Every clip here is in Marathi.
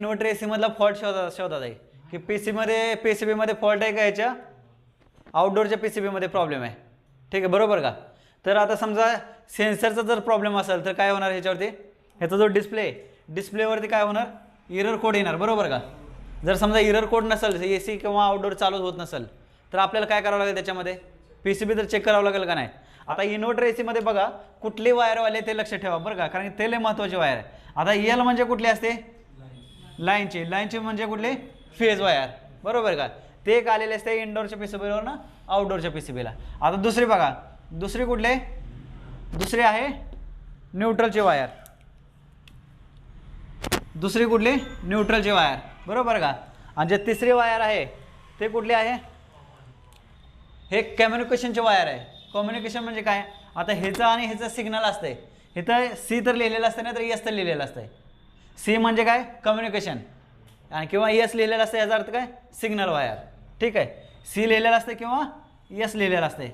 इन्व्हर्टर एसी मधला फॉल्ट शोधा शोधा जाईल की पी मध्ये पी सी बीमध्ये फॉल्ट आहे का याच्या? आउटडोरच्या पी सी बीमध्ये प्रॉब्लेम आहे. ठीक आहे बरोबर का? तर आता समजा सेन्सरचा जर प्रॉब्लेम असेल तर काय होणार ह्याच्यावरती? ह्याचा जो डिस्प्ले डिस्प्लेवरती काय होणार? इरर कोड येणार बरोबर का? जर समजा इरर कोड नसेल ए सी किंवा आउटडोर चालू होत नसेल तर आपल्याला काय करावं लागेल त्याच्यामध्ये? पी सी बी तर चेक करावं लागेल का नाही? आता इन्व्हर्टर ए सीमध्ये बघा कुठली वायरवाले ते लक्ष ठेवा बरं का? कारण की ते लय महत्त्वाची वायर आहे. आता एल म्हणजे कुठली असते? लाईनची. लाईनची म्हणजे कुठली? Phase wire. बरोबर का? ते एक आलेले असते इनडोअरच्या पीसीबीवर ना आउटडोअरच्या पी सी बीला आता दुसरी बघा. दुसरी कुठले? दुसरी आहे न्यूट्रलची वायर. दुसरी कुठली? न्यूट्रलची वायर. बरोबर का? आणि जे तिसरी वायर आहे ते कुठली आहे? हे कम्युनिकेशनचे वायर आहे. कम्युनिकेशन म्हणजे काय? आता ह्याचं आणि ह्याचं सिग्नल असते इथं सी तर लिहिलेलं असतं नाही तर यस तर लिहिलेलं असतं सी म्हणजे काय? कम्युनिकेशन आणि किंवा यस लिहिलेलं असतं याचा अर्थ काय? सिग्नल वायर ठीक आहे? सी लिहिलेलं असतं किंवा यस लिहिलेलं असते.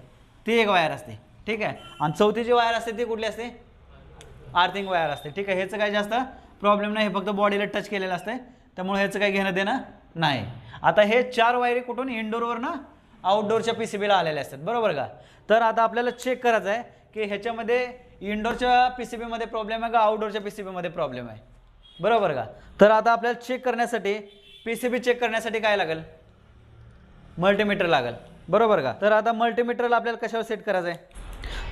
ती एक वायर असते. ठीक आहे? आणि चौथी जी वायर असते ती कुठली असते? आर्थिंग वायर असते. ठीक आहे? ह्याचं काही जास्त प्रॉब्लेम नाही. हे फक्त बॉडीला टच केलेलं असते त्यामुळे ह्याचं काही घेणं देणं नाही. आता हे चार वायरी कुठून? इनडोअरवर ना आउटडोअरच्या पी सी बीला आलेले असतात. बरोबर का? तर आता आपल्याला चेक करायचं आहे की ह्याच्यामध्ये इनडोअरच्या पी सी बीमध्ये प्रॉब्लेम आहे का आउटडोरच्या पी सी बीमध्ये प्रॉब्लेम आहे? बरोबर का? तर आता आपल्याला चेक करण्यासाठी पी सी बी चेक करण्यासाठी काय लागेल? मल्टीमीटर लागेल. बरोबर का? तर आता मल्टीमीटरला आपल्याला कशावर सेट करायचं आहे?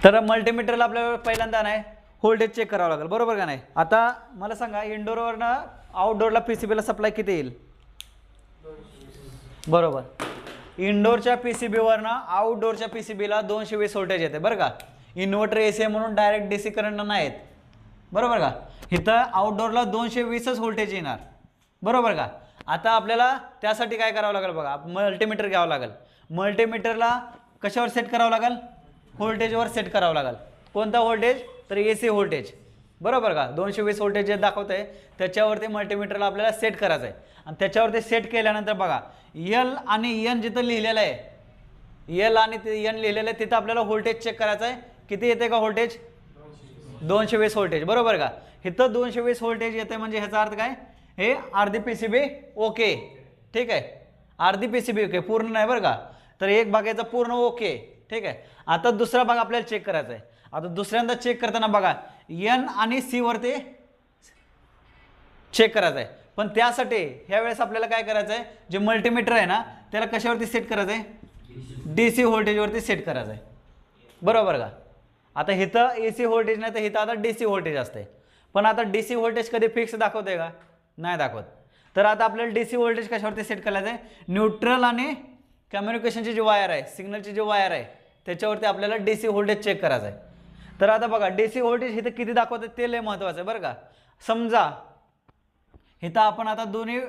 तर मल्टीमीटरला आपल्याला पहिल्यांदा नाही व्होल्टेज चेक करावं लागेल. बरोबर का नाही? आता मला सांगा इंडोरवरनं आउटडोअरला पी सी बीला सप्लाय किती येईल? बरोबर. इंडोरच्या पी सी बीवरनं आउटडोअरच्या पी सी बीला दोनशे वीस व्होल्टेज येते. बरं का? इन्व्हर्टर ए सी म्हणून डायरेक्ट डी सी करंट नाही बरोबर का? इथं आउटडोअरला दोनशे वीसच व्होल्टेज येणार. बरोबर का? आता आपल्याला त्यासाठी काय करावं लागेल बघा? मल्टीमीटर घ्यावं लागेल. मल्टीमीटरला कशावर सेट करावं लागेल? व्होल्टेजवर सेट करावं लागेल. कोणता व्होल्टेज तर ए सी व्होल्टेज बरोबर का? दोनशे वीस व्होल्टेज जे दाखवत आहे त्याच्यावरती मल्टीमीटरला आपल्याला सेट करायचं आहे. आणि त्याच्यावरती सेट केल्यानंतर बघा यल आणि यन जिथं लिहिलेलं आहे यल आणि यन लिहिलेलं आहे तिथं आपल्याला व्होल्टेज चेक करायचं आहे. किती येते का व्होल्टेज दोनशे वीस व्होल्टेज बरोबर का? इथं दोनशे वीस व्होल्टेज येते म्हणजे ह्याचा अर्थ काय? हे अर्धी पी सी बी ओके ठीक आहे? अर्धी पी सी बी ओके पूर्ण नाही बरं का? तर एक भाग याचा पूर्ण ओके ठीक आहे? आता दुसरा भाग आपल्याला चेक करायचा आहे. आता दुसऱ्यांदा चेक करताना बघा एन आणि सीवरती चेक करायचं आहे पण त्यासाठी ह्या वेळेस आपल्याला काय करायचं आहे जे मल्टीमीटर आहे ना त्याला कशावरती सेट करायचं आहे डी सी व्होल्टेजवरती सेट करायचं आहे बरोबर का? आता हिथं ए सी व्होल्टेज नाही तर हिथं आता डी सी व्होल्टेज असते पण आता डी सी व्होल्टेज कधी फिक्स दाखवते का? नाही दाखवत. तर आता आपल्याला डी सी व्होल्टेज कशावरती सेट करायचं आहे न्यूट्रल आणि कम्युनिकेशनची जी वायर आहे सिग्नलची जी वायर आहे त्याच्यावरती आपल्याला डी सी व्होल्टेज चेक करायचं आहे तर आता बघा डी सी व्होल्टेज इथं किती दाखवतं ते लय महत्त्वाचं आहे बरं का. समजा इथं आपण आता दोन्ही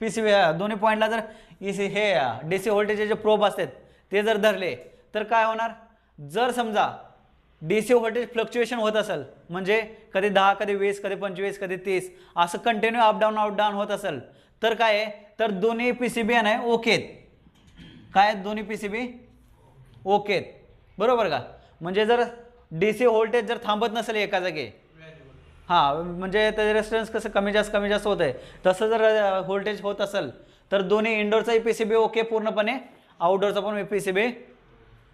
पी सी दोन्ही पॉईंटला जर ई सी हे डी सी व्होल्टेजचे जे प्रोब असतात ते जर धरले तर काय होणार? जर समजा डी सी व्होल्टेज फ्लक्च्युएशन होत असेल म्हणजे कधी दहा कधी वीस कधी पंचवीस कधी तीस असं कंटिन्यू अपडाऊन अपडाऊन होत असेल तर काय आहे? तर दोन्ही पी सी बी आहे ओकेत काय आहेत दोन्ही पी सी बी ओकेत बरोबर का? म्हणजे जर डी सी व्होल्टेज जर थांबत नसेल एका जागी हां म्हणजे त्याचे रेस्टॉरन्स कसं कमी जास्त कमी जास्त होत आहे तसं जर व्होल्टेज होत असेल तर दोन्ही इंडोरचाही पी सी बी ओके पूर्णपणे आउटडोरचा पण पी सी बी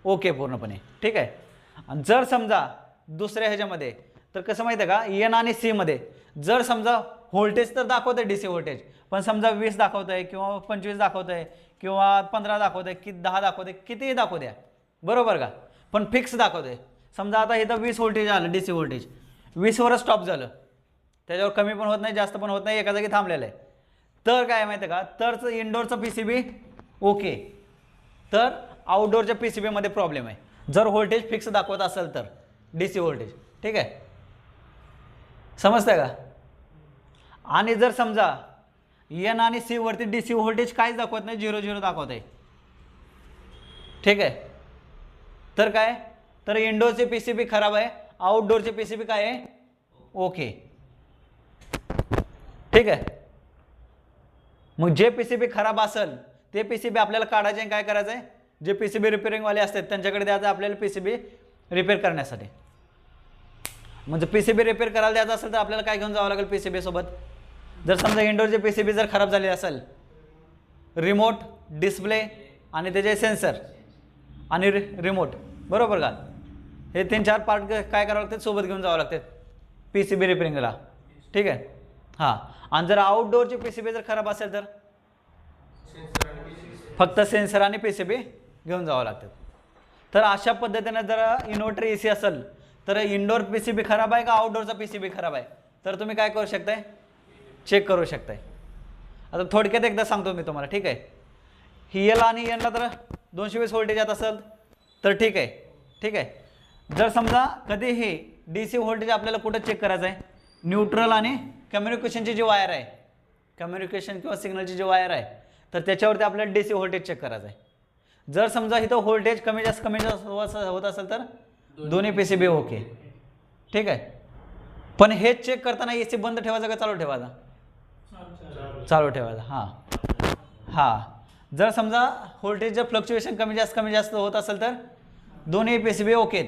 ओके पूर्णपणे. ठीक आहे? आणि जर समजा दुसऱ्या ह्याच्यामध्ये तर कसं माहिती आहे का? एन आणि सीमध्ये जर समजा व्होल्टेज तर दाखवत आहे डी सी व्होल्टेज पण समजा वीस दाखवत आहे किंवा पंचवीस दाखवत आहे किंवा पंधरा दाखवत आहे की दहा दाखवत आहे कितीही दाखवू द्या. बरोबर का? पण फिक्स दाखवत आहे समजा आता इथं वीस व्होल्टेज आलं डी सी व्होल्टेज वीसवरच स्टॉप झालं. त्याच्यावर कमी पण होत नाही जास्त पण होत नाही एका जागी थांबलेलं आहे. तर काय माहिती आहे का? तरचं इनडोअरचं पी सी बी ओके तर आउटडोअरच्या पी सी बीमध्ये प्रॉब्लेम आहे. जर व्होल्टेज फिक्स दाखवत असेल तर डी सी व्होल्टेज ठीक आहे? समजतंय का? आणि जर समजा एन आणि सी वरती डी सी व्होल्टेज काहीच दाखवत नाही झिरो झिरो दाखवत आहे ठीक आहे? तर काय? तर इंडोरचे पी सी बी खराब आहे आउटडोअरचे पी सी बी काय आहे? ओके ठीक आहे? मग जे पी सी बी खराब असेल ते पी सी बी आपल्याला काढायचे आणि काय करायचं आहे जे पी सी बी रिपेअरिंगवाले असतात त्यांच्याकडे द्यायचं आपल्याला पी सी बी रिपेअर करण्यासाठी. म्हणजे पी सी बी रिपेअर करायला द्यायचं असेल तर आपल्याला काय घेऊन जावं लागेल पी सी बी सोबत? जर समजा इंडोरचे पी सी बी जर खराब झाले असेल रिमोट डिस्प्ले आणि त्याचे सेन्सर आणि रि रिमोट बरोबर का? हे तीन चार पार्ट काय करावं लागतात? सोबत घेऊन जावं लागतात. पी सी बी रिपेरिंगला ठीक आहे? हां. आणि जर आउटडोअरचे पी सी बी जर खराब असेल तर? फक्त सेन्सर आणि पी सी बी घेऊन जावं लागतात तर अशा पद्धतीने जर इन्व्हर्टर ए सी असेल तर इनडोअर पी सी बी खराब आहे का आउटडोअरचा पी सी बी खराब आहे? तर तुम्ही काय करू शकताय? चेक करू शकताय. आता थोडक्यात एकदा सांगतो मी तुम्हाला ठीक आहे? ही एल आणि एनला तर दोनशे वीस व्होल्टेज येत असेल तर ठीक आहे ठीक आहे? जर समजा कधी हे डी सी व्होल्टेज आपल्याला कुठं चेक करायचं आहे? न्यूट्रल आणि कम्युनिकेशनची जी वायर आहे कम्युनिकेशन किंवा सिग्नलची जी वायर आहे तर त्याच्यावरती आपल्याला डी सी व्होल्टेज चेक करायचं आहे. जर समजा इथं व्होल्टेज कमी जास्त कमी जास्त होत असेल तर दोन्ही पी सी बी ओके ठीक आहे? पण हे चेक करताना ए सी बंद ठेवायचा का चालू ठेवायचा? चालू ठेवायचा हां. हां. जर समजा व्होल्टेजचं फ्लक्च्युएशन कमी जास्त कमी जास्त होत असेल तर दोन्ही पी सी बी ओके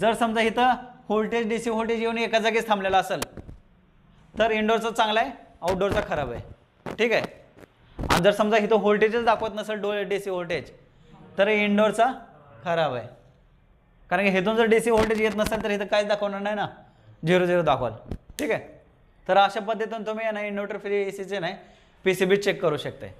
जर समजा इथं व्होल्टेज डी सी व्होल्टेज येऊन एका जागेच थांबलेला असेल तर इंडोरचं चांगलं आहे आउटडोअरचा खराब आहे. ठीक आहे? आणि जर समजा इथं व्होल्टेजच दाखवत नसेल डो डी सी व्होल्टेज तर इंडोरचा खराब आहे. कारण की हेतून जर डी सी व्होल्टेज येत नसेल तर इथं काहीच दाखवणार नाही ना? झिरो झिरो दाखवाल. ठीक आहे? तर अशा पद्धतीतून तुम्ही आहे ना इन्व्हर्टर फ्री ए सीचे नाही पी सी बी चेक करू शकते